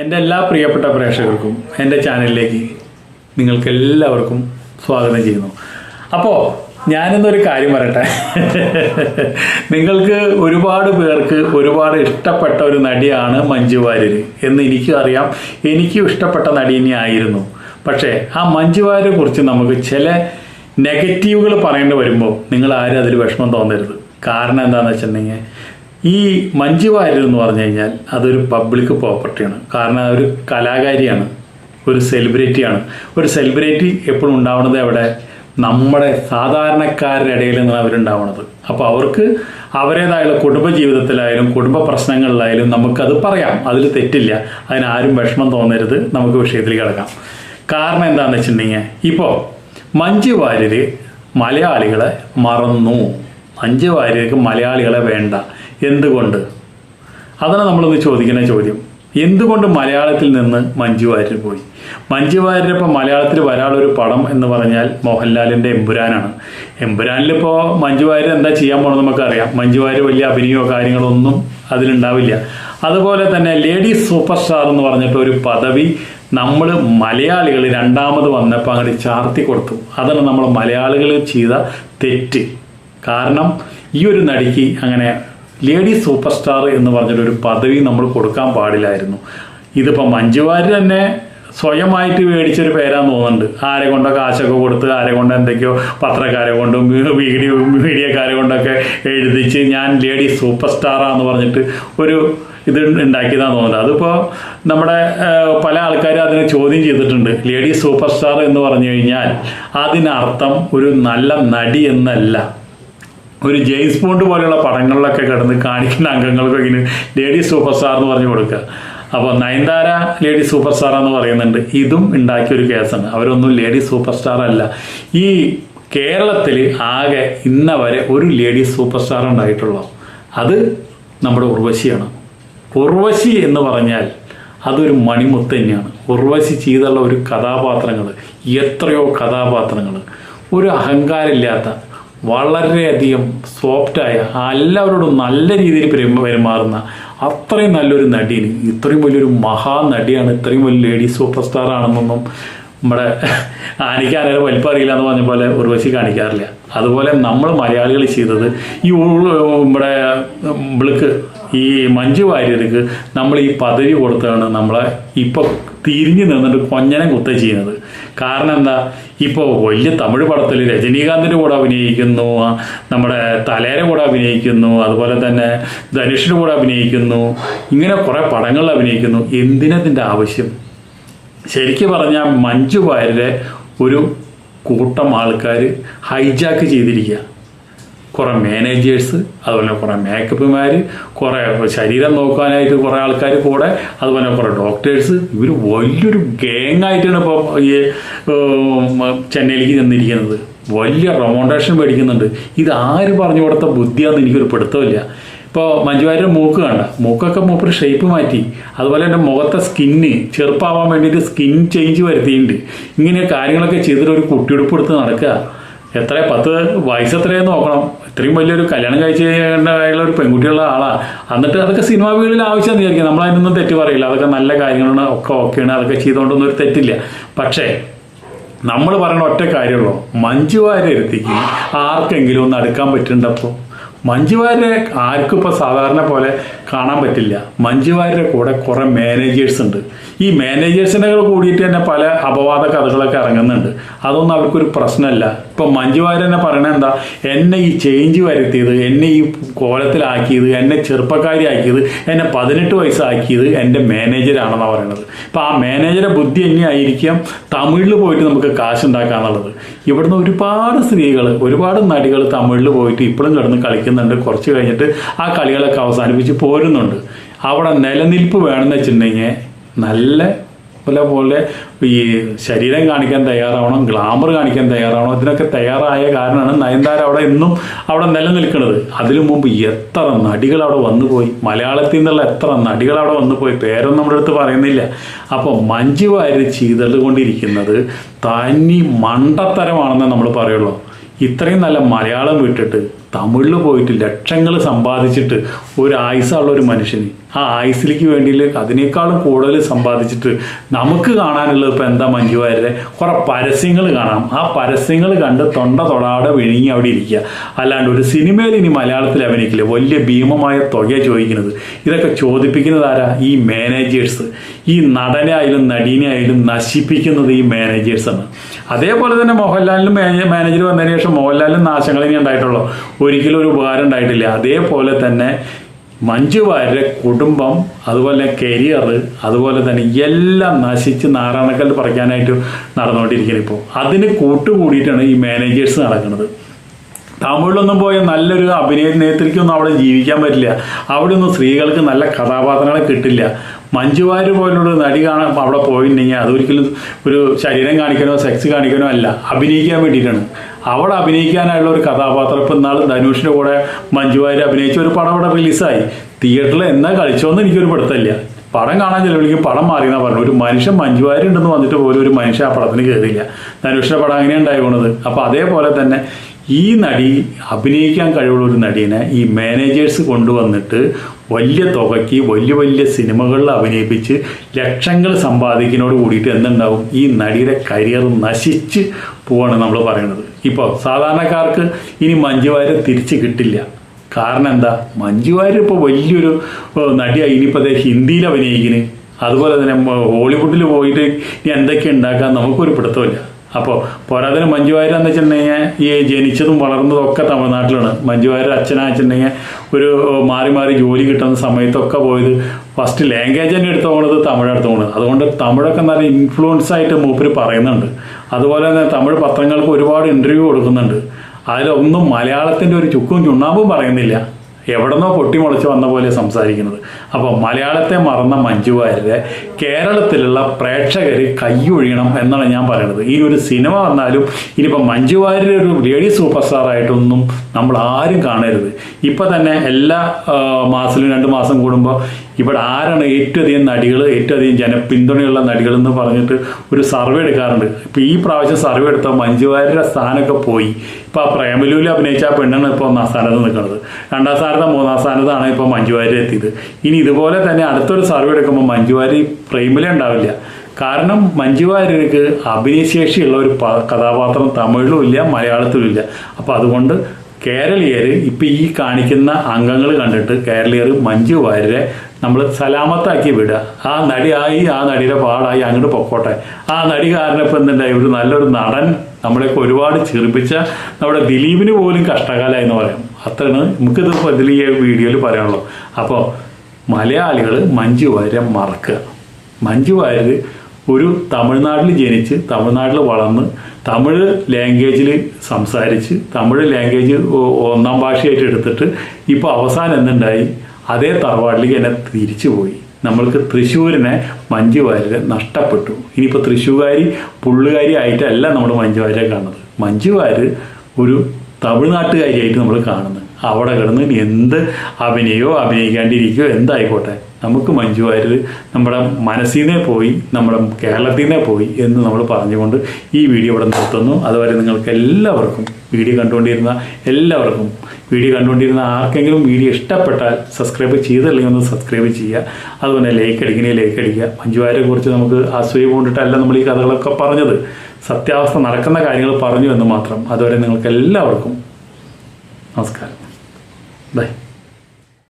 എന്റെ എല്ലാ പ്രിയപ്പെട്ട പ്രേക്ഷകർക്കും എന്റെ ചാനലിലേക്ക് നിങ്ങൾക്ക് എല്ലാവർക്കും സ്വാഗതം ചെയ്യുന്നു. അപ്പോൾ ഞാനിന്നൊരു കാര്യം പറയട്ടെ. നിങ്ങൾക്ക് ഒരുപാട് പേർക്ക് ഒരുപാട് ഇഷ്ടപ്പെട്ട ഒരു നടിയാണ് മഞ്ജു വാര്യർ എന്ന് എനിക്കും അറിയാം. എനിക്കും ഇഷ്ടപ്പെട്ട നടി തന്നെയായിരുന്നു പക്ഷേ ആ മഞ്ജു വാര്യരെ കുറിച്ച് നമുക്ക് ചില നെഗറ്റീവുകൾ പറയേണ്ടി വരുമ്പോൾ നിങ്ങൾ ആരും അതിൽ വിഷമം തോന്നരുത്. കാരണം എന്താണെന്ന് വെച്ചിട്ടുണ്ടെങ്കിൽ ഈ മഞ്ജു വാര്യർ എന്ന് പറഞ്ഞു കഴിഞ്ഞാൽ അതൊരു പബ്ലിക് പ്രോപ്പർട്ടിയാണ് കാരണം ഒരു കലാകാരിയാണ് ഒരു സെലിബ്രിറ്റിയാണ് ഒരു സെലിബ്രിറ്റി എപ്പോഴും ഉണ്ടാവുന്നത് എവിടെ? നമ്മുടെ സാധാരണക്കാരുടെ ഇടയിൽ നിന്നാണ് അവരുണ്ടാവുന്നത്. അപ്പോൾ അവർക്ക് അവരുടേതായുള്ള കുടുംബ ജീവിതത്തിലായാലും കുടുംബ പ്രശ്നങ്ങളിലായാലും നമുക്കത് പറയാം. അതിൽ തെറ്റില്ല. അതിനാരും വിഷമം തോന്നരുത്. നമുക്ക് വിഷയത്തിൽ കിടക്കാം. കാരണം എന്താണെന്ന് വെച്ചിട്ടുണ്ടെങ്കിൽ ഇപ്പോൾ മഞ്ജു വാര്യർ മലയാളികളെ മറന്നു. മഞ്ജു വാര്യർക്ക് മലയാളികളെ വേണ്ട. എന്തുകൊണ്ട്? അതാണ് നമ്മളൊന്ന് ചോദിക്കുന്ന ചോദ്യം. എന്തുകൊണ്ട് മലയാളത്തിൽ നിന്ന് മഞ്ജു വാര്യർ പോയി? മഞ്ജു വാര്യർ ഇപ്പോൾ മലയാളത്തിൽ വരാനുള്ളൊരു പടം എന്ന് പറഞ്ഞാൽ മോഹൻലാലിന്റെ എമ്പുരാനാണ്. എമ്പുരാനിലിപ്പോൾ മഞ്ജു വാര്യർ എന്താ ചെയ്യാൻ പോകണമെന്ന് നമുക്കറിയാം. മഞ്ജു വാര്യർ വലിയ അഭിനയോ കാര്യങ്ങളോ ഒന്നും അതിലുണ്ടാവില്ല. അതുപോലെ തന്നെ ലേഡി സൂപ്പർ സ്റ്റാർ എന്ന് പറഞ്ഞിട്ട് ഒരു പദവി നമ്മൾ മലയാളികൾ രണ്ടാമത് വന്നപ്പോൾ അങ്ങോട്ട് ചാർത്തി കൊടുത്തു. അതാണ് നമ്മൾ മലയാളികൾ ചെയ്ത തെറ്റ്. കാരണം ഈ ഒരു നടിക്ക് അങ്ങനെ ലേഡി സൂപ്പർ സ്റ്റാർ എന്ന് പറഞ്ഞൊരു പദവി നമ്മൾ കൊടുക്കാൻ പാടില്ലായിരുന്നു. ഇതിപ്പോൾ മഞ്ജുവാരി തന്നെ സ്വയമായിട്ട് മേടിച്ചൊരു പേരാന്ന് തോന്നുന്നുണ്ട്. ആരെ കൊണ്ടോ കാശൊക്കെ കൊടുത്ത് ആരെ കൊണ്ട് എന്തൊക്കെയോ പത്രക്കാരെ കൊണ്ടും വീഡിയോ മീഡിയക്കാരെ കൊണ്ടൊക്കെ എഴുതിച്ച് ഞാൻ ലേഡി സൂപ്പർ സ്റ്റാറാന്ന് പറഞ്ഞിട്ട് ഒരു ഇത് ഉണ്ടാക്കിയതാന്ന് തോന്നുന്നത് അതിപ്പോൾ നമ്മുടെ പല ആൾക്കാരും അതിനെ ചോദ്യം ചെയ്തിട്ടുണ്ട്. ലേഡി സൂപ്പർ സ്റ്റാർ എന്ന് പറഞ്ഞു കഴിഞ്ഞാൽ അതിനർത്ഥം ഒരു നല്ല നടി എന്നല്ല. ഒരു ജെയിംസ് ബോണ്ട് പോലെയുള്ള പടങ്ങളിലൊക്കെ കിടന്ന് കാണിക്കുന്ന അംഗങ്ങൾക്ക് ഇങ്ങനെ ലേഡി സൂപ്പർ സ്റ്റാർ എന്ന് പറഞ്ഞു കൊടുക്കുക. അപ്പോൾ നയൻതാര ലേഡി സൂപ്പർ സ്റ്റാർ എന്ന് പറയുന്നുണ്ട്. ഇതും ഉണ്ടാക്കിയ ഒരു കേസാണ്. അവരൊന്നും ലേഡി സൂപ്പർ സ്റ്റാർ അല്ല. ഈ കേരളത്തിൽ ആകെ ഇന്ന വരെ ഒരു ലേഡി സൂപ്പർ സ്റ്റാർ ഉണ്ടായിട്ടുള്ളൂ. അത് നമ്മുടെ ഉർവശിയാണ്. ഉർവശി എന്ന് പറഞ്ഞാൽ അതൊരു മണിമുത്ത് തന്നെയാണ്. ഉർവശി ചെയ്തുള്ള ഒരു കഥാപാത്രങ്ങൾ എത്രയോ കഥാപാത്രങ്ങൾ ഒരു അഹങ്കാരമില്ലാത്ത വളരെയധികം സോഫ്റ്റായ എല്ലാവരോടും നല്ല രീതിയിൽ പെരുമ പെരുമാറുന്ന അത്രയും നല്ലൊരു നടിയാണ് ഇത്രയും വലിയൊരു മഹാനടിയാണ് ഇത്രയും വലിയ ലേഡി സൂപ്പർ സ്റ്റാർ ആണെന്നൊന്നും നമ്മുടെ ആനിക്കാരെ വലിപ്പം അറിയില്ല എന്ന് പറഞ്ഞ പോലെ ഉർവശി കാണിക്കാറില്ല അതുപോലെ നമ്മൾ മലയാളികൾ ചെയ്തത് ഈ നമ്മുടെ ഇവൾക്ക് ഈ മഞ്ജു വാര്യർക്ക് നമ്മൾ ഈ പദവി കൊടുത്താണ് നമ്മളെ ഇപ്പോൾ തിരിഞ്ഞു നിന്നിട്ട് കൊഞ്ഞനം കുത്ത ചെയ്യുന്നത്. കാരണം എന്താ? ഇപ്പോൾ വലിയ തമിഴ് പടത്തിൽ രജനീകാന്തിന്റെ കൂടെ അഭിനയിക്കുന്നു നമ്മുടെ തലേരെ കൂടെ അഭിനയിക്കുന്നു അതുപോലെ തന്നെ ധനുഷിന്റെ കൂടെ അഭിനയിക്കുന്നു ഇങ്ങനെ കുറേ പടങ്ങളിൽ അഭിനയിക്കുന്നു. എന്തിനതിന്റെ ആവശ്യം? ശരിക്കും പറഞ്ഞാൽ മഞ്ജു വാര്യരെ ഒരു കൂട്ടം ആൾക്കാർ ഹൈജാക്ക് ചെയ്തിരിക്കുക കുറേ മാനേജേഴ്സ് അതുപോലെ കുറേ മേക്കപ്പുമാർ കുറേ ശരീരം നോക്കാനായിട്ട് കുറേ ആൾക്കാർ കൂടെ അതുപോലെ കുറേ ഡോക്ടേഴ്സ് ഇവർ വലിയൊരു ഗാങ് ആയിട്ടാണ് ഇപ്പോൾ ഈ ചെന്നൈയിലേക്ക് ചെന്നിരിക്കുന്നത്. വലിയ റൊമോണ്ടേഷൻ മേടിക്കുന്നുണ്ട്. ഇത് ആര് പറഞ്ഞു കൊടുത്ത ബുദ്ധിയാണെന്ന് എനിക്കൊരു പിടുത്തമില്ല. ഇപ്പോൾ മഞ്ജുവാരുടെ മൂക്ക് കണ്ട മൂക്കൊക്കെ മൂപ്പര് ഷേപ്പ് മാറ്റി. അതുപോലെ എന്റെ മുഖത്തെ സ്കിന്ന് ചെറുപ്പാവാൻ വേണ്ടിയിട്ട് സ്കിൻ ചേഞ്ച് വരുത്തിയിട്ടുണ്ട്. ഇങ്ങനെ കാര്യങ്ങളൊക്കെ ചെയ്തിട്ട് ഒരു കുട്ടിയെടുപ്പ് എടുത്ത് നടക്കുക. എത്ര പത്ത് വയസ്സ് എത്രയെന്ന് നോക്കണം. ഇത്രയും വലിയൊരു കല്യാണം കഴിച്ച് കഴിയുന്ന ഒരു പെൺകുട്ടിയുള്ള ആളാണ് എന്നിട്ട് അതൊക്കെ സിനിമാ വീടുകളിൽ ആവശ്യമെന്ന് വിചാരിക്കും. നമ്മൾ അതിനൊന്നും തെറ്റ് പറയില്ല. അതൊക്കെ നല്ല കാര്യങ്ങളാണ്. ഒക്കെ ഓക്കെയാണ് അതൊക്കെ ചെയ്തുകൊണ്ടൊന്നും ഒരു തെറ്റില്ല. പക്ഷേ നമ്മൾ പറയുന്ന ഒറ്റ കാര്യമുള്ളൂ. മഞ്ജു വാര്യരുത്തിക്ക് ആർക്കെങ്കിലും ഒന്ന് അടുക്കാൻ പറ്റുന്നുണ്ടപ്പോൾ മഞ്ജു വാര്യരെ ആർക്കും ഇപ്പോൾ സാധാരണ പോലെ കാണാൻ പറ്റില്ല. മഞ്ജുവാരുടെ കൂടെ കുറേ മാനേജേഴ്സ് ഉണ്ട്. ഈ മാനേജേഴ്സിനെ കൂടിയിട്ട് തന്നെ പല അപവാദ കഥകളൊക്കെ ഇറങ്ങുന്നുണ്ട്. അതൊന്നും അവർക്കൊരു പ്രശ്നമല്ല. ഇപ്പം മഞ്ജുവാര് തന്നെ പറയണത് എന്താ? എന്നെ ഈ ചേഞ്ച് വരുത്തിയത് എന്നെ ഈ കോലത്തിലാക്കിയത് എന്നെ ചെറുപ്പക്കാരിയാക്കിയത് എന്നെ പതിനെട്ട് വയസ്സാക്കിയത് എന്റെ മാനേജരാണെന്നാണ് പറയണത്. ഇപ്പം ആ മാനേജറെ ബുദ്ധി തന്നെയായിരിക്കാം തമിഴിൽ പോയിട്ട് നമുക്ക് കാശ് ഉണ്ടാക്കാന്നുള്ളത് ഇവിടുന്ന് ഒരുപാട് സ്ത്രീകൾ ഒരുപാട് നടികൾ തമിഴിൽ പോയിട്ട് ഇപ്പോഴും കിടന്ന് കളിക്കുന്നുണ്ട്. കുറച്ച് കഴിഞ്ഞിട്ട് ആ കളികളൊക്കെ അവസാനിപ്പിച്ച് പോരുന്നുണ്ട്. അവിടെ നിലനിൽപ്പ് വേണമെന്ന് വെച്ചിട്ടുണ്ടെങ്കിൽ നല്ല പോലെ പോലെ ഈ ശരീരം കാണിക്കാൻ തയ്യാറാവണം ഗ്ലാമർ കാണിക്കാൻ തയ്യാറാവണം. ഇതിനൊക്കെ തയ്യാറായ കാരണമാണ് നയൻതാര അവിടെ എന്നും അവിടെ നിലനിൽക്കുന്നത്. അതിനു മുമ്പ് എത്ര നടികൾ അവിടെ വന്നു പോയി. മലയാളത്തിൽ നിന്നുള്ള എത്ര നടികൾ അവിടെ വന്നു പോയി. പേരൊന്നും നമ്മുടെ അടുത്ത് പറയുന്നില്ല. അപ്പോൾ മഞ്ജു വാര്യർ ചെയ്തുകൊണ്ടിരിക്കുന്നത് തനി മണ്ടത്തരമാണെന്ന് നമ്മൾ പറയുള്ളൂ. ഇത്രയും നല്ല മലയാളം വിട്ടിട്ട് തമിഴിൽ പോയിട്ട് ലക്ഷങ്ങൾ സമ്പാദിച്ചിട്ട് ഒരു ആയുസ്സുള്ള ഒരു മനുഷ്യന്. ആ ആയുസിലേക്ക് വേണ്ടിയിട്ട് അതിനേക്കാളും കൂടുതൽ സമ്പാദിച്ചിട്ട് നമുക്ക് കാണാനുള്ളത് ഇപ്പം എന്താ മഞ്ജുവാരുടെ കുറെ പരസ്യങ്ങൾ കാണാം ആ പരസ്യങ്ങൾ കണ്ട് തൊണ്ട തൊടാതെ വിഴുങ്ങി അവിടെ ഇരിക്കുക. അല്ലാണ്ട് ഒരു സിനിമയിൽ ഇനി മലയാളത്തിൽ അഭിനയിക്കില്ല. വലിയ ഭീമമായ തുക ചോദിക്കുന്നത്. ഇതൊക്കെ ചോദിപ്പിക്കുന്നത് ആരാ? ഈ മാനേജേഴ്സ്. ഈ നടനെ ആയാലും നടീനെ ആയാലും നശിപ്പിക്കുന്നത് ഈ മാനേജേഴ്സാണ്. അതേപോലെ തന്നെ മോഹൻലാലിനും മാനേജർ വന്നതിന് ശേഷം മോഹൻലാലിനും നാശങ്ങൾ ഇനി ഉണ്ടായിട്ടുള്ളൂ. ഒരിക്കലും ഒരു ഉപകാരം ഉണ്ടായിട്ടില്ല അതേപോലെ തന്നെ മഞ്ജു വാര്യരുടെ കുടുംബം അതുപോലെ കരിയർ അതുപോലെ തന്നെ എല്ലാം നശിച്ച് നാരായണക്കല്ല് പറിക്കാനായിട്ട് നടന്നുകൊണ്ടിരിക്കുന്നത് ഇപ്പോൾ. അതിന് കൂട്ടുകൂടിയിട്ടാണ് ഈ മാനേജേഴ്സ് നടക്കുന്നത്. തമിഴിലൊന്നും പോയ നല്ലൊരു അഭിനയ അഭിനയനേത്രിക്കൊന്നും അവിടെ ജീവിക്കാൻ പറ്റില്ല. അവിടെ ഒന്നും സ്ത്രീകൾക്ക് നല്ല കഥാപാത്രങ്ങളെ കിട്ടില്ല. മഞ്ജുവാര് പോലുള്ള നടി കാണാൻ അവിടെ പോയിട്ടുണ്ടെങ്കിൽ അതൊരിക്കലും ഒരു ശരീരം കാണിക്കാനോ സെക്സ് കാണിക്കാനോ അല്ല അഭിനയിക്കാൻ വേണ്ടിയിട്ടാണ്. അവിടെ അഭിനയിക്കാനായുള്ള ഒരു കഥാപാത്രം. ഇപ്പം ഇന്നാൾ ധനുഷിന്റെ കൂടെ മഞ്ജുവാരി അഭിനയിച്ച ഒരു പടം അവിടെ റിലീസായി. തിയേറ്ററിൽ എന്നാ കളിച്ചോന്ന് എനിക്കൊരു പിടുത്തമില്ല. പടം കാണാൻ ചിലവിളിക്കും പടം മാറി എന്നാ പറഞ്ഞു ഒരു മനുഷ്യൻ മഞ്ജുവാരുണ്ടെന്ന് വന്നിട്ട് പോലും ഒരു മനുഷ്യൻ ആ പടത്തിന് കയറിയില്ല ധനുഷിന്റെ പടം അങ്ങനെ ഉണ്ടായി പോണത് അപ്പൊ അതേപോലെ തന്നെ ഈ നടി അഭിനയിക്കാൻ കഴിവുള്ള ഒരു നടീനെ ഈ മാനേജേഴ്സ് കൊണ്ടുവന്നിട്ട് വലിയ തുകയ്ക്ക് വലിയ വലിയ സിനിമകളിൽ അഭിനയിപ്പിച്ച് ലക്ഷങ്ങൾ സമ്പാദിക്കുന്നതോട് കൂടിയിട്ട് എന്തുണ്ടാവും? ഈ നടിയുടെ കരിയർ നശിച്ച് പോവാണ് നമ്മൾ പറയുന്നത്. ഇപ്പോൾ സാധാരണക്കാർക്ക് ഇനി മഞ്ജു വാര്യർ തിരിച്ച് കിട്ടില്ല. കാരണം എന്താ? മഞ്ജു വാര്യർ ഇപ്പോൾ വലിയൊരു നടിയായി. ഇനിയിപ്പോൾ അതേ ഹിന്ദിയിൽ അഭിനയിക്കുന്നു അതുപോലെ തന്നെ ഹോളിവുഡിൽ പോയിട്ട് ഇനി എന്തൊക്കെ ഉണ്ടാക്കാൻ നമുക്കൊരു പിടുത്തമില്ല. അപ്പോൾ പോരാതിന് മഞ്ജു വാര്യർ എന്ന് വെച്ചിട്ടുണ്ടെങ്കിൽ ഈ ജനിച്ചതും വളർന്നതും ഒക്കെ തമിഴ്നാട്ടിലാണ്. മഞ്ജു വാര്യർ അച്ഛനാ വെച്ചിട്ടുണ്ടെങ്കിൽ ഒരു മാറി മാറി ജോലി കിട്ടുന്ന സമയത്തൊക്കെ പോയത് ഫസ്റ്റ് ലാംഗ്വേജ് തന്നെ എടുത്തു പോകുന്നത് തമിഴ് എടുത്തു പോകുന്നത് അതുകൊണ്ട് തമിഴൊക്കെ നല്ല ഇൻഫ്ലുവൻസ് ആയിട്ട് മൂപ്പര് പറയുന്നുണ്ട്. അതുപോലെ തന്നെ തമിഴ് പത്രങ്ങൾക്ക് ഒരുപാട് ഇന്റർവ്യൂ കൊടുക്കുന്നുണ്ട്. അതിലൊന്നും മലയാളത്തിന്റെ ഒരു ചുക്കും ചുണ്ണാമ്പും പറയുന്നില്ല. എവിടെന്നോ പൊട്ടിമുളച്ച് വന്ന പോലെ സംസാരിക്കുന്നത്. അപ്പോൾ മലയാളത്തെ മറന്ന മഞ്ജു വാര്യരെ കേരളത്തിലുള്ള പ്രേക്ഷകർ കൈയൊഴിയണം എന്നാണ് ഞാൻ പറയുന്നത്. ഈ ഒരു സിനിമ വന്നാലും ഇനിയിപ്പോൾ മഞ്ജു വാര്യർ ഒരു ലേഡി സൂപ്പർ സ്റ്റാർ ആയിട്ടൊന്നും നമ്മൾ ആരും കാണരുത്. ഇപ്പം തന്നെ എല്ലാ മാസത്തിലും രണ്ട് മാസം കൂടുമ്പോൾ ഇവിടെ ആരാണ് ഏറ്റവും അധികം നടികൾ ഏറ്റവും അധികം ജനപിന്തുണയുള്ള നടികൾ എന്ന് പറഞ്ഞിട്ട് ഒരു സർവേ എടുക്കാറുണ്ട്. ഇപ്പം ഈ പ്രാവശ്യം സർവേ എടുത്ത മഞ്ജു വാര്യരുടെ സ്ഥാനമൊക്കെ പോയി. ഇപ്പം ആ പ്രേമലൂലി അഭിനയിച്ച ആ പെണ്ണാണ് ഇപ്പോൾ ഒന്നാം സ്ഥാനത്ത് നിൽക്കുന്നത്. രണ്ടാം സ്ഥാനത്ത് മൂന്നാം സ്ഥാനത്താണ് ഇപ്പോൾ മഞ്ജു വാര്യർ എത്തിയത്. ഇനി ഇതുപോലെ തന്നെ അടുത്തൊരു സർവേ എടുക്കുമ്പോൾ മഞ്ജു വാര്യർ പ്രേമിലേ ഉണ്ടാവില്ല. കാരണം മഞ്ജു വാര്യർക്ക് അഭിനയശേഷിയുള്ള ഒരു കഥാപാത്രം തമിഴിലും ഇല്ല മലയാളത്തിലും ഇല്ല. അപ്പം അതുകൊണ്ട് കേരളീയർ ഇപ്പം ഈ കാണിക്കുന്ന അംഗങ്ങൾ കണ്ടിട്ട് കേരളീയർ മഞ്ജു വാര്യരെ നമ്മൾ സലാമത്താക്കി വിടുക. ആ നടിയായി ആ നടിയുടെ പാടായി അങ്ങോട്ട് പൊക്കോട്ടെ. ആ നടി കാരണം ഇപ്പം എന്തുണ്ടായി ഒരു നല്ലൊരു നടൻ. നമ്മളെയൊക്കെ ഒരുപാട് ചിരിപ്പിച്ച നമ്മുടെ ദിലീപിന് പോലും കഷ്ടകാലമായി എന്ന് പറയാം. അത്രയാണ് നമുക്കിത് ഇതിൽ ഈ വീഡിയോയിൽ പറയാനുള്ളൂ. അപ്പോൾ മലയാളികൾ മഞ്ജു വാര്യരെ മറക്കുക. മഞ്ജു വാര്യർ ഒരു തമിഴ്നാട്ടിൽ ജനിച്ച് തമിഴ്നാട്ടിൽ വളർന്ന് തമിഴ് ലാംഗ്വേജിൽ സംസാരിച്ച് തമിഴ് ലാംഗ്വേജ് ഒന്നാം ഭാഷയായിട്ട് എടുത്തിട്ട് ഇപ്പോൾ അവസാനം എന്തുണ്ടായി? അതേ തറവാട്ടിലേക്ക് എന്നെ തിരിച്ചു പോയി നമ്മൾക്ക് തൃശ്ശൂരിനെ മഞ്ജുവാര്യരെ നഷ്ടപ്പെട്ടു. ഇനിയിപ്പോൾ തൃശ്ശൂകാരി പുള്ളുകാരി ആയിട്ടല്ല നമ്മൾ മഞ്ജുവാര്യരെ കാണുന്നത്. മഞ്ജുവാര് ഒരു തമിഴ്നാട്ടുകാരിയായിട്ട് നമ്മൾ കാണുന്നത്. അവിടെ കിടന്ന് എന്ത് അഭിനയോ അഭിനയിക്കാണ്ടിരിക്കുകയോ എന്തായിക്കോട്ടെ. നമുക്ക് മഞ്ജു വാര്യർ നമ്മുടെ മനസ്സിൽ നിന്നേ പോയി നമ്മുടെ കേരളത്തിൽ നിന്നേ പോയി എന്ന് നമ്മൾ പറഞ്ഞുകൊണ്ട് ഈ വീഡിയോ ഇവിടെ നിർത്തുന്നു. അതുവരെ നിങ്ങൾക്ക് എല്ലാവർക്കും വീഡിയോ കണ്ടുകൊണ്ടിരുന്ന എല്ലാവർക്കും വീഡിയോ കണ്ടുകൊണ്ടിരുന്ന ആർക്കെങ്കിലും വീഡിയോ ഇഷ്ടപ്പെട്ടാൽ സബ്സ്ക്രൈബ് ചെയ്തില്ലെങ്കിൽ ഒന്ന് സബ്സ്ക്രൈബ് ചെയ്യുക. അതുപോലെ ലൈക്ക് അടിക്കണേ ലൈക്ക് അടിക്കുക. മഞ്ജു വാര്യരെ കുറിച്ച് നമുക്ക് അസൂയ കൊണ്ടിട്ടല്ല നമ്മൾ ഈ കഥകളൊക്കെ പറഞ്ഞത്. സത്യാവസ്ഥ നടക്കുന്ന കാര്യങ്ങൾ പറഞ്ഞു എന്ന് മാത്രം. അതുവരെ നിങ്ങൾക്ക് എല്ലാവർക്കും നമസ്കാരം. ബൈ.